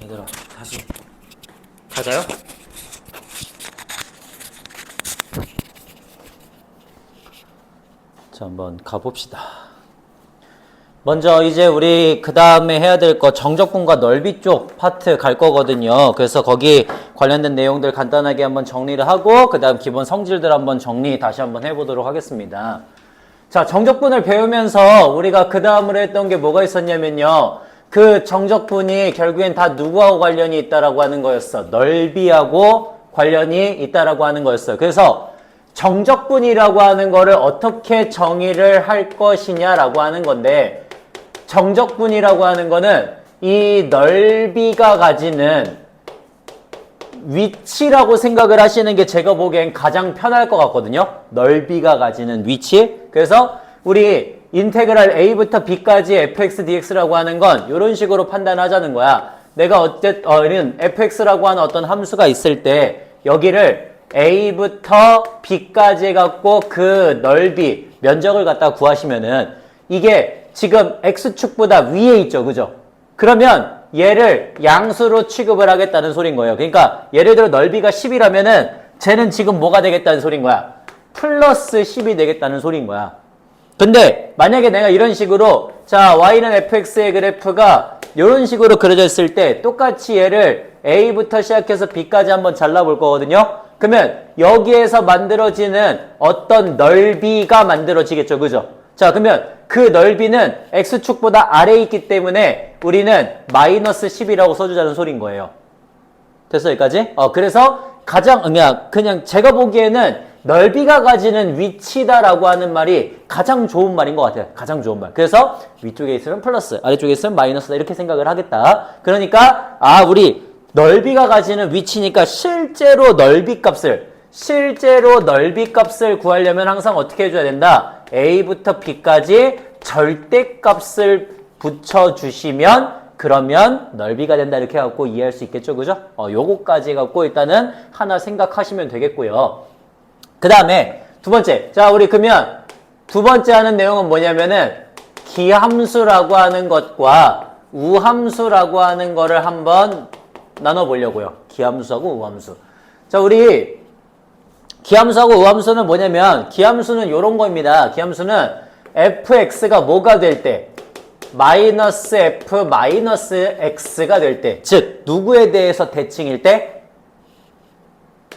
자, 얘들아, 다시. 가자요? 자, 한번 가봅시다. 먼저 이제 우리 그 다음에 해야 될 거 정적분과 넓이 쪽 파트 갈 거거든요. 그래서 거기 관련된 내용들 간단하게 한번 정리를 하고 그 다음 기본 성질들 한번 정리 다시 한번 해보도록 하겠습니다. 자, 정적분을 배우면서 우리가 그 다음으로 했던 게 뭐가 있었냐면요. 그 정적분이 결국엔 다 누구하고 관련이 있다라고 하는 거였어. 넓이하고 관련이 있다라고 하는 거였어. 그래서 정적분이라고 하는 거를 어떻게 정의를 할 것이냐라고 하는 건데 정적분이라고 하는 거는 이 넓이가 가지는 위치라고 생각을 하시는 게 제가 보기엔 가장 편할 것 같거든요. 넓이가 가지는 위치. 그래서 우리 인테그랄 a부터 b까지 fx dx라고 하는 건 이런 식으로 판단하자는 거야. 내가 어쨌든 어, fx라고 하는 어떤 함수가 있을 때 여기를 a부터 b까지 해갖고 그 넓이 면적을 갖다 구하시면은 이게 지금 x축보다 위에 있죠, 그죠? 그러면 얘를 양수로 취급을 하겠다는 소린 거예요. 그러니까 예를 들어 넓이가 10이라면은 쟤는 지금 뭐가 되겠다는 소린 거야? 플러스 10이 되겠다는 소린 거야. 근데 만약에 내가 이런 식으로 자 y는 fx의 그래프가 이런 식으로 그려져 있을 때 똑같이 얘를 a부터 시작해서 b까지 한번 잘라볼 거거든요. 그러면 여기에서 만들어지는 어떤 넓이가 만들어지겠죠. 그죠? 자 그러면 그 넓이는 x축보다 아래에 있기 때문에 우리는 마이너스 10이라고 써주자는 소린 거예요. 됐어 여기까지? 어 그래서 가장 그냥 그냥 제가 보기에는 넓이가 가지는 위치다라고 하는 말이 가장 좋은 말인 것 같아요. 가장 좋은 말. 그래서 위쪽에 있으면 플러스, 아래쪽에 있으면 마이너스다 이렇게 생각을 하겠다. 그러니까 아 우리 넓이가 가지는 위치니까 실제로 넓이 값을 실제로 넓이 값을 구하려면 항상 어떻게 해줘야 된다? A부터 B까지 절대 값을 붙여주시면 그러면 넓이가 된다 이렇게 해갖고 이해할 수 있겠죠 그죠? 어, 요거까지 해갖고 일단은 하나 생각하시면 되겠고요 그 다음에 두 번째 자 우리 그러면 두 번째 하는 내용은 뭐냐면은 기함수라고 하는 것과 우함수라고 하는 거를 한번 나눠보려고요 기함수하고 우함수 자 우리 기함수하고 우함수는 뭐냐면 기함수는 이런 겁니다. 기함수는 fx가 뭐가 될 때? 마이너스 f 마이너스 x가 될 때. 즉 누구에 대해서 대칭일 때?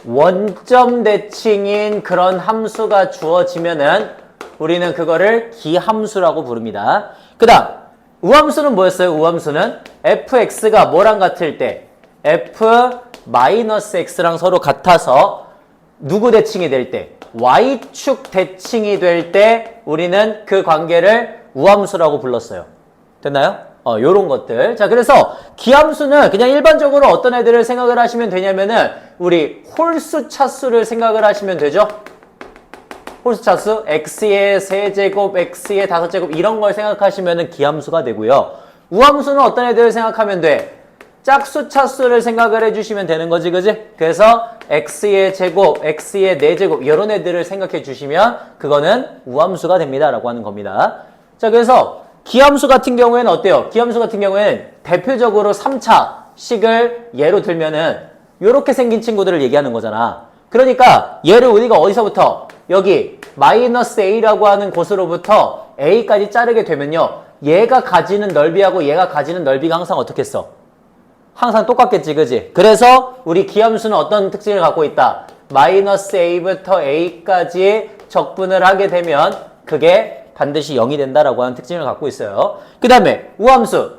원점 대칭인 그런 함수가 주어지면은 우리는 그거를 기함수라고 부릅니다. 그 다음 우함수는 뭐였어요? 우함수는 fx가 뭐랑 같을 때? f 마이너스 x랑 서로 같아서 누구 대칭이 될 때, y축 대칭이 될 때 우리는 그 관계를 우함수라고 불렀어요. 됐나요? 어, 요런 것들. 자, 그래서 기함수는 그냥 일반적으로 어떤 애들을 생각을 하시면 되냐면은 우리 홀수 차수를 생각을 하시면 되죠. 홀수 차수 x의 세제곱, x의 다섯제곱 이런 걸 생각하시면은 기함수가 되고요. 우함수는 어떤 애들을 생각하면 돼? 짝수 차수를 생각을 해주시면 되는 거지, 그지? 그래서 x의 제곱, x의 4제곱 이런 애들을 생각해 주시면 그거는 우함수가 됩니다. 라고 하는 겁니다. 자, 그래서 기함수 같은 경우에는 어때요? 기함수 같은 경우에는 대표적으로 3차 식을 예로 들면은 이렇게 생긴 친구들을 얘기하는 거잖아. 그러니까 얘를 우리가 어디서부터 여기 마이너스 a라고 하는 곳으로부터 a까지 자르게 되면요. 얘가 가지는 넓이하고 얘가 가지는 넓이가 항상 어떻게 써? 항상 똑같겠지, 그지? 그래서 우리 기함수는 어떤 특징을 갖고 있다? 마이너스 a부터 a까지 적분을 하게 되면 그게 반드시 0이 된다라고 하는 특징을 갖고 있어요. 그 다음에 우함수.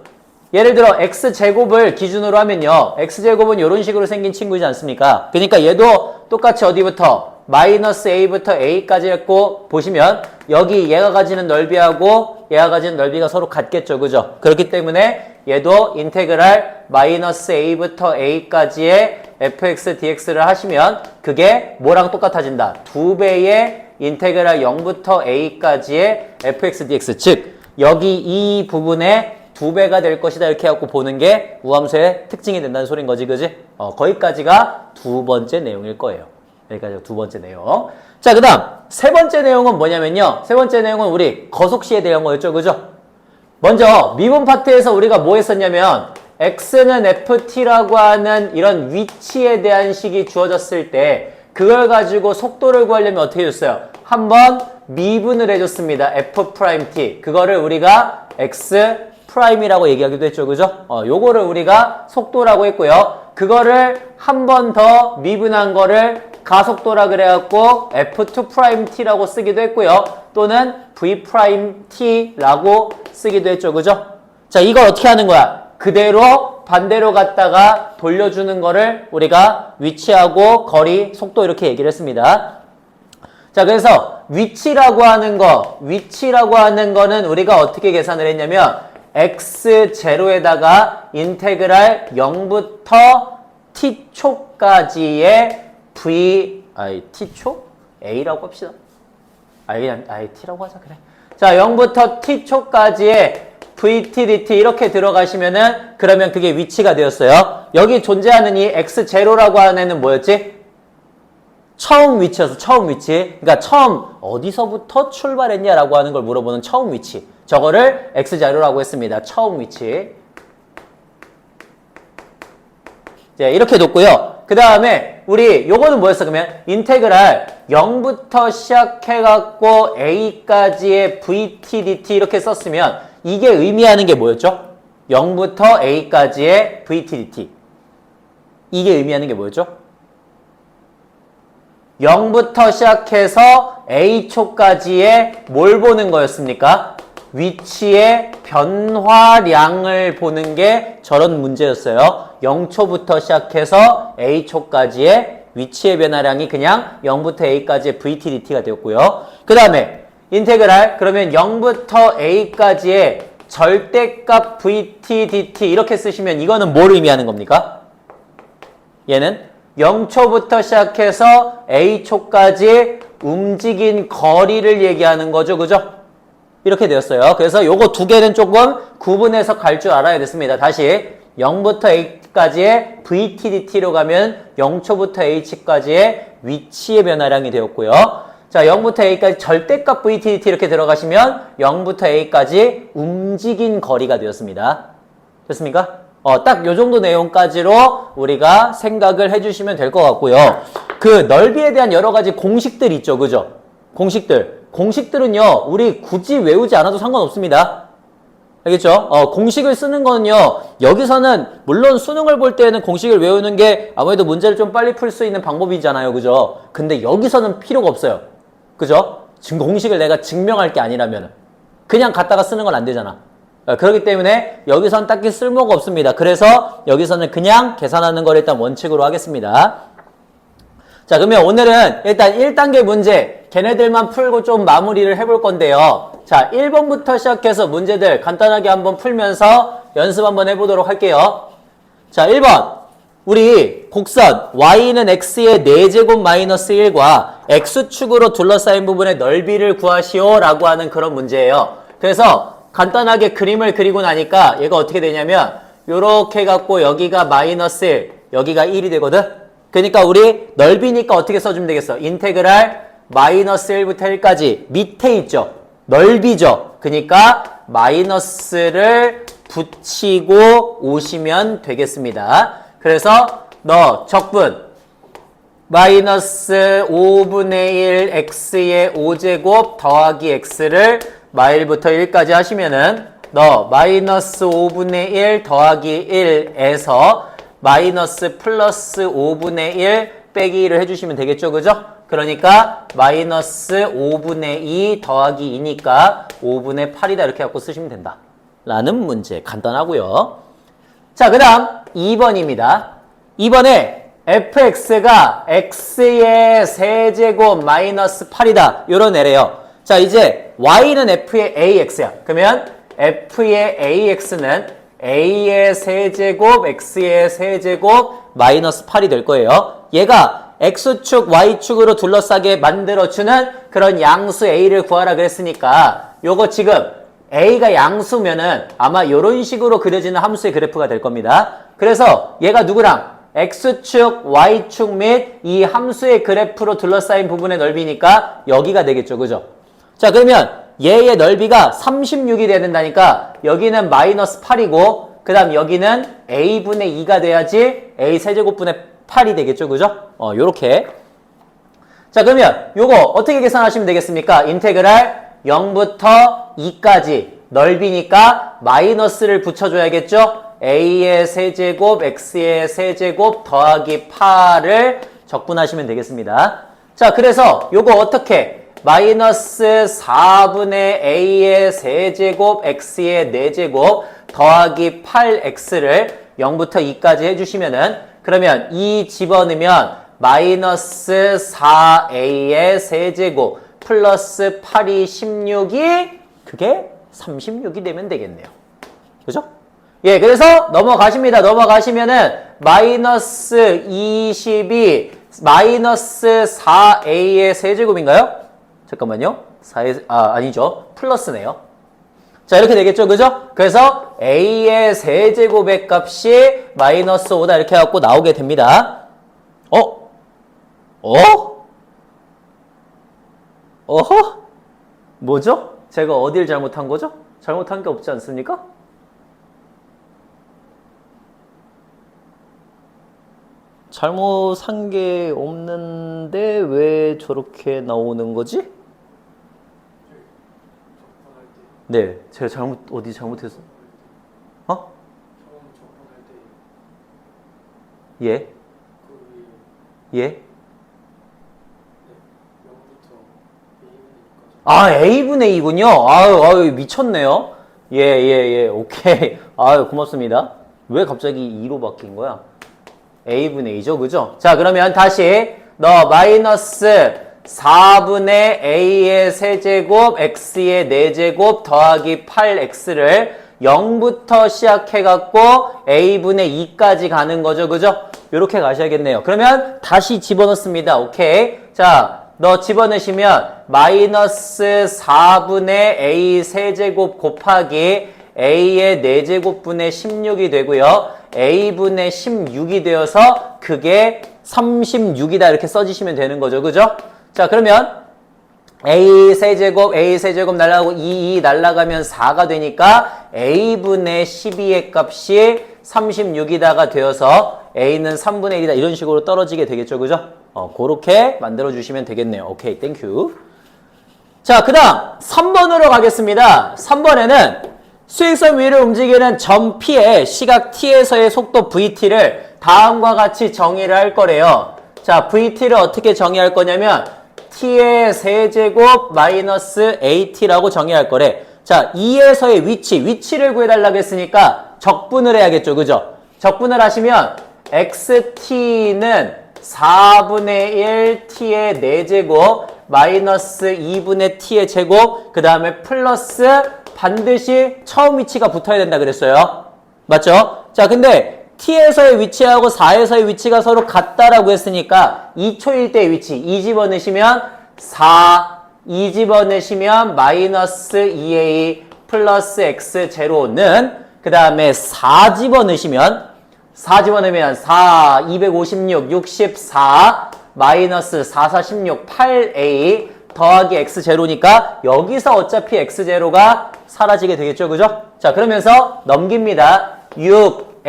예를 들어 x제곱을 기준으로 하면요. x제곱은 이런 식으로 생긴 친구이지 않습니까? 그러니까 얘도 똑같이 어디부터? 마이너스 a부터 a까지 했고 보시면 여기 얘가 가지는 넓이하고 얘가 가지는 넓이가 서로 같겠죠. 그죠? 그렇기 때문에 얘도 인테그랄 마이너스 a부터 a까지의 fx dx를 하시면 그게 뭐랑 똑같아진다? 두 배의 인테그랄 0부터 a까지의 fx dx 즉 여기 이 부분에 두 배가 될 것이다 이렇게 해갖고 보는 게 우함수의 특징이 된다는 소린 거지 그지? 어, 거기까지가 두 번째 내용일 거예요. 여기까지 두 번째 내용. 자, 그 다음, 세 번째 내용은 뭐냐면요. 세 번째 내용은 우리 거속시에 대한 거였죠. 그죠? 먼저, 미분 파트에서 우리가 뭐 했었냐면, x는 ft라고 하는 이런 위치에 대한 식이 주어졌을 때 그걸 가지고 속도를 구하려면 어떻게 해줬어요? 한번 미분을 해줬습니다. f''t. 그거를 우리가 x 프라임이라고 얘기하기도 했죠. 그죠? 어, 요거를 우리가 속도라고 했고요. 그거를 한 번 더 미분한 거를 가속도라 그래갖고 f2't라고 쓰기도 했고요. 또는 v''t라고 쓰기도 했죠. 그죠? 자, 이걸 어떻게 하는 거야? 그대로 반대로 갔다가 돌려주는 거를 우리가 위치하고 거리, 속도 이렇게 얘기를 했습니다. 자, 그래서 위치라고 하는 거, 위치라고 하는 거는 우리가 어떻게 계산을 했냐면 x0에다가 인테그랄 0부터 t초까지의 v, 아이, t초? a라고 합시다. 그냥, 아이, t라고 하자, 그래. 자, 0부터 t초까지의 vt, dt 이렇게 들어가시면은 그러면 그게 위치가 되었어요. 여기 존재하는 이 x0라고 하는 애는 뭐였지? 처음 위치여서 처음 위치. 그러니까 처음 어디서부터 출발했냐라고 하는 걸 물어보는 처음 위치. 저거를 x자료라고 했습니다. 처음 위치. 네, 이렇게 뒀고요. 그 다음에 우리 요거는 뭐였어? 그러면 인테그랄 0부터 시작해갖고 a까지의 vt, dt 이렇게 썼으면 이게 의미하는 게 뭐였죠? 0부터 a까지의 vt, dt. 이게 의미하는 게 뭐였죠? 0부터 시작해서 a초까지의 뭘 보는 거였습니까? 위치의 변화량을 보는 게 저런 문제였어요. 0초부터 시작해서 a초까지의 위치의 변화량이 그냥 0부터 a까지의 vt, dt가 되었고요. 그 다음에 인테그랄 그러면 0부터 a까지의 절대값 vt, dt 이렇게 쓰시면 이거는 뭘 의미하는 겁니까? 얘는 0초부터 시작해서 A초까지 움직인 거리를 얘기하는 거죠. 그죠? 이렇게 되었어요. 그래서 요거 두 개는 조금 구분해서 갈 줄 알아야 됐습니다. 다시 0부터 A까지의 VTDT로 가면 0초부터 H까지의 위치의 변화량이 되었고요. 자, 0부터 A까지 절대값 VTDT 이렇게 들어가시면 0부터 A까지 움직인 거리가 되었습니다. 됐습니까? 어, 딱 요 정도 내용까지로 우리가 생각을 해주시면 될 것 같고요. 그 넓이에 대한 여러 가지 공식들 있죠. 그죠? 공식들. 공식들은요, 우리 굳이 외우지 않아도 상관없습니다. 알겠죠? 어, 공식을 쓰는 거는요, 여기서는, 물론 수능을 볼 때는 공식을 외우는 게 아무래도 문제를 좀 빨리 풀 수 있는 방법이잖아요. 그죠? 근데 여기서는 필요가 없어요. 그죠? 지금 공식을 내가 증명할 게 아니라면. 그냥 갖다가 쓰는 건 안 되잖아. 어, 그렇기 때문에 여기선 딱히 쓸모가 없습니다. 그래서 여기서는 그냥 계산하는 걸 일단 원칙으로 하겠습니다. 자, 그러면 오늘은 일단 1단계 문제, 걔네들만 풀고 좀 마무리를 해볼 건데요. 자, 1번부터 시작해서 문제들 간단하게 한번 풀면서 연습 한번 해보도록 할게요. 자, 1번. 우리 곡선 y는 x의 4제곱 마이너스 1과 x축으로 둘러싸인 부분의 넓이를 구하시오 라고 하는 그런 문제예요. 그래서 간단하게 그림을 그리고 나니까 얘가 어떻게 되냐면 요렇게 갖고 여기가 마이너스 1, 여기가 1이 되거든? 그러니까 우리 넓이니까 어떻게 써주면 되겠어? 인테그랄 마이너스 1부터 1까지 밑에 있죠? 넓이죠? 그러니까 마이너스를 붙이고 오시면 되겠습니다. 그래서 너 적분 마이너스 5분의 1 x의 5제곱 더하기 x를 마일부터 1까지 하시면은 너 마이너스 5분의 1 더하기 1에서 마이너스 플러스 5분의 1 빼기 1을 해주시면 되겠죠. 그죠? 그러니까 마이너스 5분의 2 더하기 2니까 5분의 8이다 이렇게 갖고 쓰시면 된다. 라는 문제 간단하고요. 자, 그 다음 2번입니다. 2번에 fx가 x의 세제곱 마이너스 8이다. 이런 애래요. 자, 이제 y는 f의 ax야. 그러면 f의 ax는 a의 세제곱 x의 세제곱 마이너스 8이 될 거예요. 얘가 x축, y축으로 둘러싸게 만들어주는 그런 양수 a를 구하라 그랬으니까 요거 지금 a가 양수면은 아마 이런 식으로 그려지는 함수의 그래프가 될 겁니다. 그래서 얘가 누구랑 x축, y축 및 이 함수의 그래프로 둘러싸인 부분의 넓이니까 여기가 되겠죠. 그죠? 자, 그러면 얘의 넓이가 36이 돼야 된다니까 여기는 마이너스 8이고 그그 다음 여기는 a분의 2가 돼야지 a 세제곱분의 8이 되겠죠. 그죠? 어, 요렇게. 자, 그러면 요거 어떻게 계산하시면 되겠습니까? 인테그랄 0부터 2까지 넓이니까 마이너스를 붙여줘야겠죠? a의 세제곱, x의 세제곱 더하기 8을 적분하시면 되겠습니다. 자, 그래서 요거 어떻게? 마이너스 4분의 a의 세제곱, x의 4제곱 더하기 8x를 0부터 2까지 해주시면은 그러면 2 집어넣으면 마이너스 4a의 세제곱 플러스 8이 16이 그게 36이 되면 되겠네요. 그죠? 예, 그래서 넘어가십니다. 넘어가시면은 마이너스 20이 마이너스 4a의 세제곱인가요? 잠깐만요. 4의, 아, 아니죠. 플러스네요. 자, 이렇게 되겠죠. 그죠? 그래서 a의 세제곱의 값이 마이너스 5다 이렇게 해갖고 나오게 됩니다. 어? 어? 어허? 뭐죠? 제가 어딜 잘못한 거죠? 잘못한 게 없지 않습니까? 잘못한 게 없는데 왜 저렇게 나오는 거지? 네, 제가 잘못 어디 잘못해서? 어? 예, 그 예. 네, 0부터 아, A분의 2군요? 아유, 아유, 미쳤네요. 예, 예, 예, 오케이. 아유, 고맙습니다. 왜 갑자기 2로 바뀐 거야? A분의 2죠, 그죠? 자, 그러면 다시, 너 마이너스 4분의 A의 세제곱, X의 4제곱 더하기 8X를 0부터 시작해갖고 A분의 2까지 가는 거죠, 그죠? 이렇게 가셔야겠네요. 그러면 다시 집어넣습니다. 오케이. 자, 너 집어넣으시면 마이너스 4분의 A 세제곱 곱하기 A의 4제곱분의 16이 되고요. A분의 16이 되어서 그게 36이다 이렇게 써주시면 되는 거죠. 그죠? 자, 그러면 A 세제곱, A 세제곱 날라가고 2, 2 날라가면 4가 되니까 A분의 12의 값이 36이다가 되어서 A는 3분의 1이다 이런 식으로 떨어지게 되겠죠. 그죠? 어, 그렇게 만들어 주시면 되겠네요. 오케이, 땡큐. 자, 그 다음 3번으로 가겠습니다. 3번에는 수익선 위를 움직이는 점 P의 시각 T에서의 속도 VT를 다음과 같이 정의를 할 거래요. 자, VT를 어떻게 정의할 거냐면 T의 세제곱 마이너스 AT라고 정의할 거래. 자, 2에서의 위치, 위치를 구해달라고 했으니까 적분을 해야겠죠. 그죠? 적분을 하시면 XT는 4분의 1 T의 4제곱 마이너스 2분의 T의 제곱 그 다음에 플러스 반드시 처음 위치가 붙어야 된다 그랬어요. 맞죠? 자, 근데 T에서의 위치하고 4에서의 위치가 서로 같다라고 했으니까 2초일 때의 위치 2 집어넣으시면 4, 2 집어넣으시면 마이너스 2A 플러스 X 제로는 그 다음에 4 집어넣으시면 4 집어넣으면 4, 256, 64 마이너스 4, 4, 16, 8A 더하기 X0니까 여기서 어차피 X0가 사라지게 되겠죠. 그죠? 자, 그러면서 넘깁니다.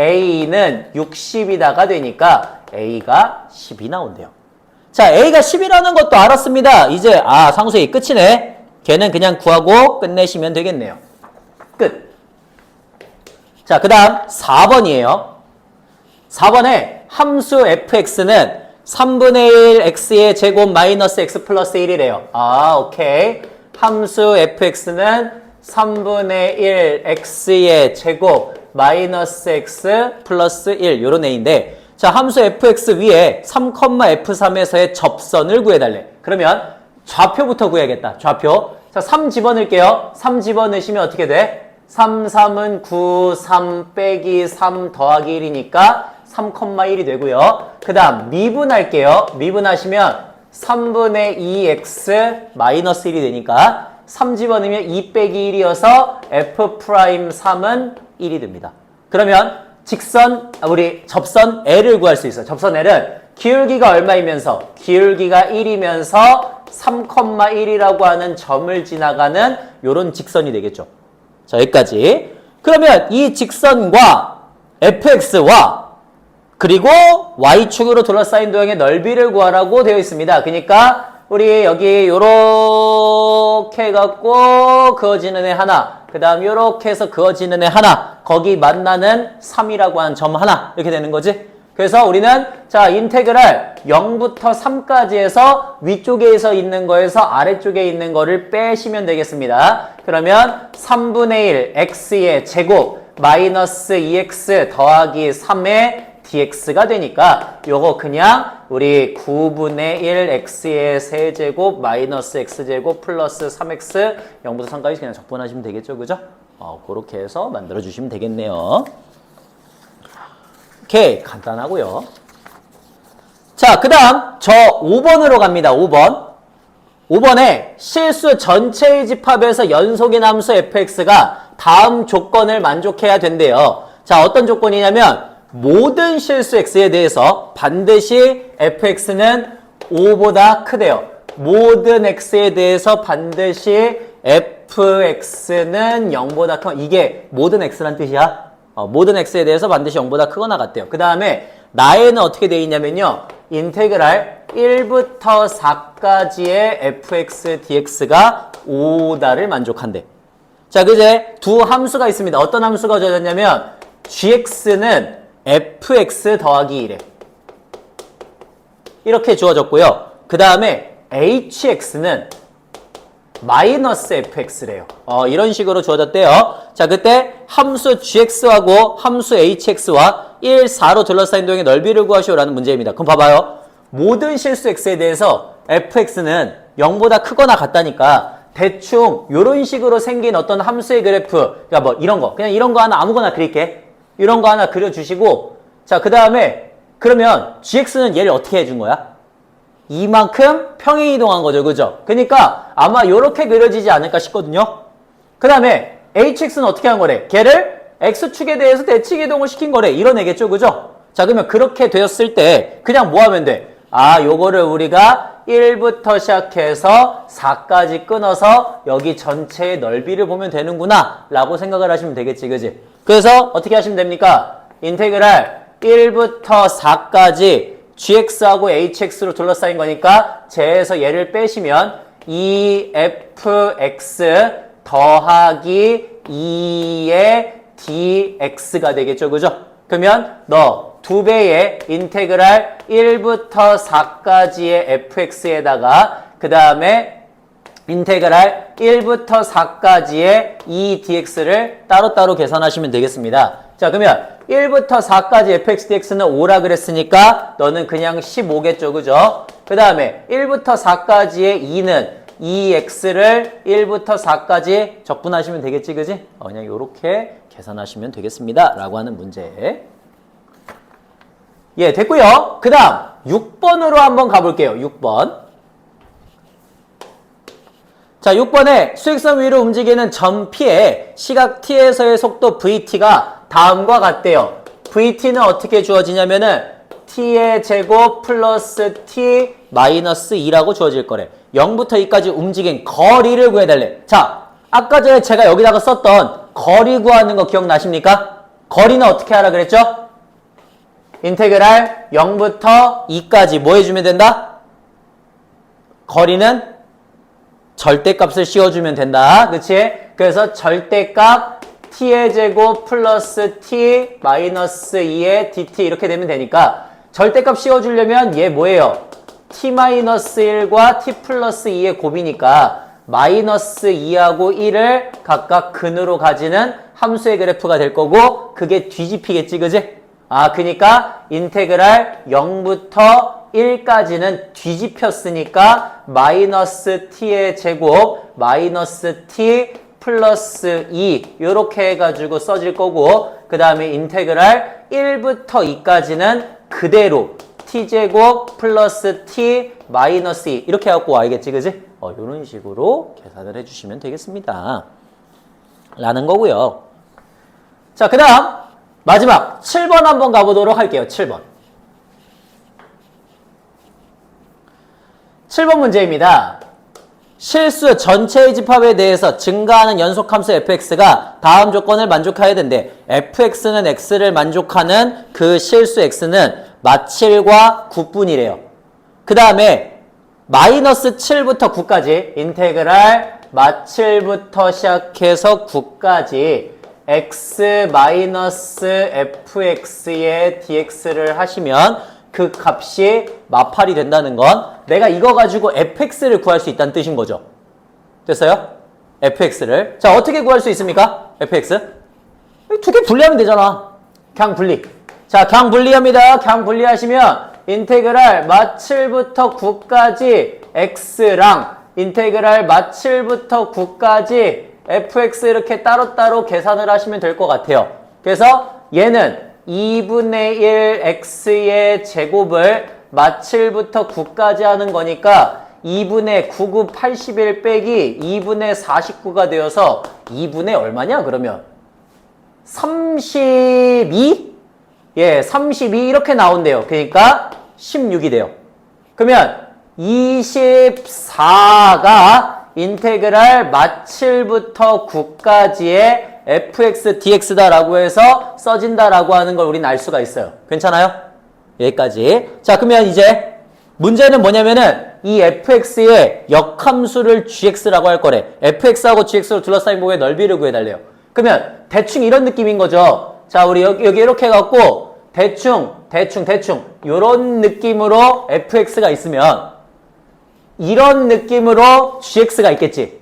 6A는 60이다가 되니까 A가 10이 나온대요. 자, A가 10이라는 것도 알았습니다. 이제, 아, 상수의 끝이네. 걔는 그냥 구하고 끝내시면 되겠네요. 끝. 자, 그 다음 4번이에요. 4번에 함수 fx는 3분의 1 x의 제곱 마이너스 x 플러스 1이래요. 아, 오케이. 함수 fx는 3분의 1 x의 제곱 마이너스 x 플러스 1 요런 애인데 자, 함수 fx 위에 3,f3에서의 접선을 구해달래. 그러면 좌표부터 구해야겠다. 좌표. 자, 3 집어넣을게요. 3 집어넣으시면 어떻게 돼? 3, 3은 9, 3 빼기 3 더하기 1이니까 3,1이 되고요. 그 다음 미분할게요. 미분하시면 3분의 2x 마이너스 1이 되니까 3 집어넣으면 2 빼기 1이어서 f'3은 1이 됩니다. 그러면 직선, 아, 우리 접선 L을 구할 수 있어요. 접선 L은 기울기가 얼마이면서 기울기가 1이면서 3,1이라고 하는 점을 지나가는 요런 직선이 되겠죠. 자, 여기까지. 그러면 이 직선과 fx와 그리고 y축으로 둘러싸인 도형의 넓이를 구하라고 되어 있습니다. 그러니까 우리 여기 요렇게 해갖고 그어지는 애 하나 그 다음 요렇게 해서 그어지는 애 하나 거기 만나는 3이라고 하는 점 하나 이렇게 되는 거지. 그래서 우리는 자 인테그랄 0부터 3까지 해서 위쪽에서 있는 거에서 아래쪽에 있는 거를 빼시면 되겠습니다. 그러면 3분의 1 x의 제곱 마이너스 2x 더하기 3의 dx가 되니까 요거 그냥 우리 9분의 1 x의 세제곱 마이너스 x제곱 플러스 3x 0부터 3까지 그냥 적분하시면 되겠죠? 그죠? 어, 그렇게 해서 만들어 주시면 되겠네요. 오케이. 간단하고요. 자 그 다음 저 5번으로 갑니다. 5번. 5번에 실수 전체의 집합에서 연속인 함수 fx가 다음 조건을 만족해야 된대요. 자, 어떤 조건이냐면 모든 실수 x에 대해서 반드시 fx는 5보다 크대요. 모든 x에 대해서 반드시 fx는 0보다 크 이게 모든 x란 뜻이야. 어, 모든 x에 대해서 반드시 0보다 크거나 같대요. 그 다음에 나에는 어떻게 돼 있냐면요. 인테그랄 1부터 4까지의 fx dx가 5다를 만족한대. 자, 그제 두 함수가 있습니다. 어떤 함수가 주어졌냐면 gx는 fx 더하기 1에 이렇게 주어졌고요. 그 다음에 hx는 마이너스 fx래요. 어, 이런 식으로 주어졌대요. 자, 그때 함수 gx하고 함수 hx와 1, 4로 둘러싸인 도형의 넓이를 구하시오라는 문제입니다. 그럼 봐봐요. 모든 실수 x에 대해서 fx는 0보다 크거나 같다니까 대충 이런 식으로 생긴 어떤 함수의 그래프 그러니까 뭐 이런 거 그냥 이런 거 하나 아무거나 그릴게. 이런 거 하나 그려주시고 자, 그 다음에 그러면 gx는 얘를 어떻게 해준 거야? 이만큼 평행 이동한 거죠. 그죠? 그러니까 아마 이렇게 그려지지 않을까 싶거든요. 그 다음에 hx는 어떻게 한 거래? 걔를 x축에 대해서 대칭 이동을 시킨 거래. 이런 애겠죠. 그죠? 자, 그러면 그렇게 되었을 때 그냥 뭐 하면 돼? 아, 요거를 우리가 1부터 시작해서 4까지 끊어서 여기 전체의 넓이를 보면 되는구나 라고 생각을 하시면 되겠지. 그지? 그래서 어떻게 하시면 됩니까? 인테그랄 1부터 4까지 gx하고 hx로 둘러싸인 거니까 제에서 얘를 빼시면 2fx 더하기 2의 dx가 되겠죠. 그죠? 그러면 너 두 배의 인테그랄 1부터 4까지의 fx에다가 그 다음에 인테그랄 1부터 4까지의 2dx를 따로따로 계산하시면 되겠습니다. 자, 그러면 1부터 4까지 fx dx는 5라 그랬으니까 너는 그냥 15겠죠. 그죠? 그 다음에 1부터 4까지의 2는 2x를 1부터 4까지 적분하시면 되겠지. 그지? 어, 그냥 이렇게 계산하시면 되겠습니다. 라고 하는 문제. 예, 됐고요. 그 다음 6번으로 한번 가볼게요. 6번. 자, 6번에 수익선 위로 움직이는 점 P에 시각 T에서의 속도 VT가 다음과 같대요. VT는 어떻게 주어지냐면은 T의 제곱 플러스 T 마이너스 2라고 주어질 거래. 0부터 2까지 움직인 거리를 구해달래. 자, 아까 전에 제가 여기다가 썼던 거리 구하는 거 기억나십니까? 거리는 어떻게 하라 그랬죠? 인테그랄 0부터 2까지 뭐 해주면 된다? 거리는 절대값을 씌워주면 된다. 그치? 그래서 절대값 t의 제곱 플러스 t 마이너스 2의 dt 이렇게 되면 되니까 절대값 씌워주려면 얘 뭐예요? t 마이너스 1과 t 플러스 2의 곱이니까 마이너스 2하고 1을 각각 근으로 가지는 함수의 그래프가 될 거고 그게 뒤집히겠지 그지? 아 그니까 인테그랄 0부터 1까지는 뒤집혔으니까 마이너스 t의 제곱 마이너스 t 플러스 2 이렇게 해가지고 써질 거고 그 다음에 인테그랄 1부터 2까지는 그대로 t제곱 플러스 t 마이너스 2 이렇게 해갖고 와야겠지 그지? 어, 이런 식으로 계산을 해주시면 되겠습니다. 라는 거고요. 자, 그 다음 마지막 7번 한번 가보도록 할게요. 7번. 7번 문제입니다. 실수 전체의 집합에 대해서 증가하는 연속함수 fx가 다음 조건을 만족해야 된대. fx는 x를 만족하는 그 실수 x는 마7과 9뿐이래요. 그 다음에 마이너스 7부터 9까지 인테그랄 마7부터 시작해서 9까지 x 마이너스 fx의 dx를 하시면 그 값이 마팔이 된다는 건 내가 이거 가지고 fx를 구할 수 있다는 뜻인 거죠. 됐어요? fx를. 자, 어떻게 구할 수 있습니까? fx? 두 개 분리하면 되잖아. 그냥 분리. 자, 그냥 분리합니다. 그냥 분리하시면 인테그랄 마7부터 9까지 x랑 인테그랄 마7부터 9까지 fx 이렇게 따로따로 계산을 하시면 될 것 같아요. 그래서 얘는 2분의 1 x의 제곱을 마7부터 9까지 하는 거니까 2분의 99 81 빼기 2분의 49가 되어서 2분의 얼마냐 그러면 32? 예, 32 이렇게 나온대요. 그러니까 16이 돼요. 그러면 24가 인테그랄 마7부터 9까지의 fx dx다라고 해서 써진다라고 하는 걸 우리는 알 수가 있어요. 괜찮아요? 여기까지. 자, 그러면 이제 문제는 뭐냐면은 이 fx의 역함수를 gx라고 할 거래. fx하고 gx로 둘러싸인 부분의 넓이를 구해달래요. 그러면 대충 이런 느낌인 거죠. 자, 우리 여기, 여기 이렇게 해갖고 대충, 대충, 대충 요런 느낌으로 fx가 있으면 이런 느낌으로 gx가 있겠지.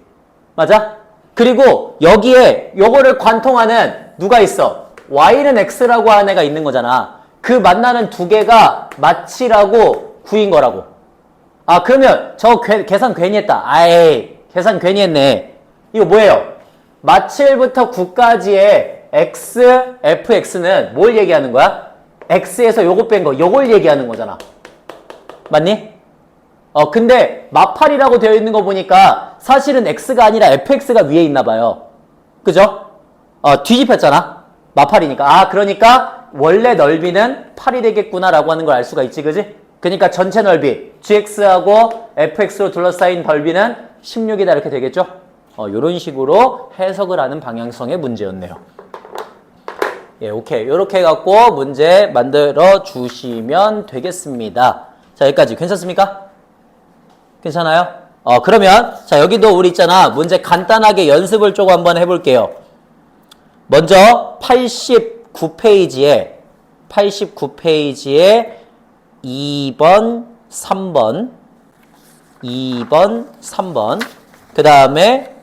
맞아? 그리고 여기에 요거를 관통하는 누가 있어? y는 x라고 하는 애가 있는 거잖아. 그 만나는 두 개가 마치라고 구인 거라고. 아 그러면 저 괴- 계산 괜히 했다. 아이 계산 괜히 했네. 이거 뭐예요? 마7부터 9까지의 x, fx는 뭘 얘기하는 거야? x에서 요거 뺀 거, 요걸 얘기하는 거잖아. 맞니? 어, 근데 마팔이라고 되어 있는 거 보니까 사실은 x가 아니라 fx가 위에 있나 봐요. 그죠? 어, 뒤집혔잖아. 마팔이니까. 아, 그러니까 원래 넓이는 8이 되겠구나라고 하는 걸 알 수가 있지, 그지? 그러니까 전체 넓이, gx하고 fx로 둘러싸인 넓이는 16이다 이렇게 되겠죠? 어, 요런 식으로 해석을 하는 방향성의 문제였네요. 예, 오케이. 요렇게 해갖고 문제 만들어 주시면 되겠습니다. 자, 여기까지 괜찮습니까? 괜찮아요? 어, 그러면, 자, 여기도 우리 있잖아. 문제 간단하게 연습을 조금 한번 해볼게요. 먼저, 89페이지에, 89페이지에 2번, 3번, 2번, 3번, 그 다음에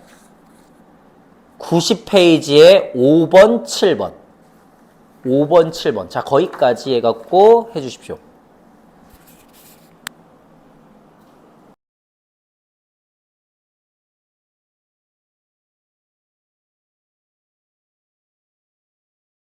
90페이지에 5번, 7번. 5번, 7번. 자, 거기까지 해갖고 해주십시오.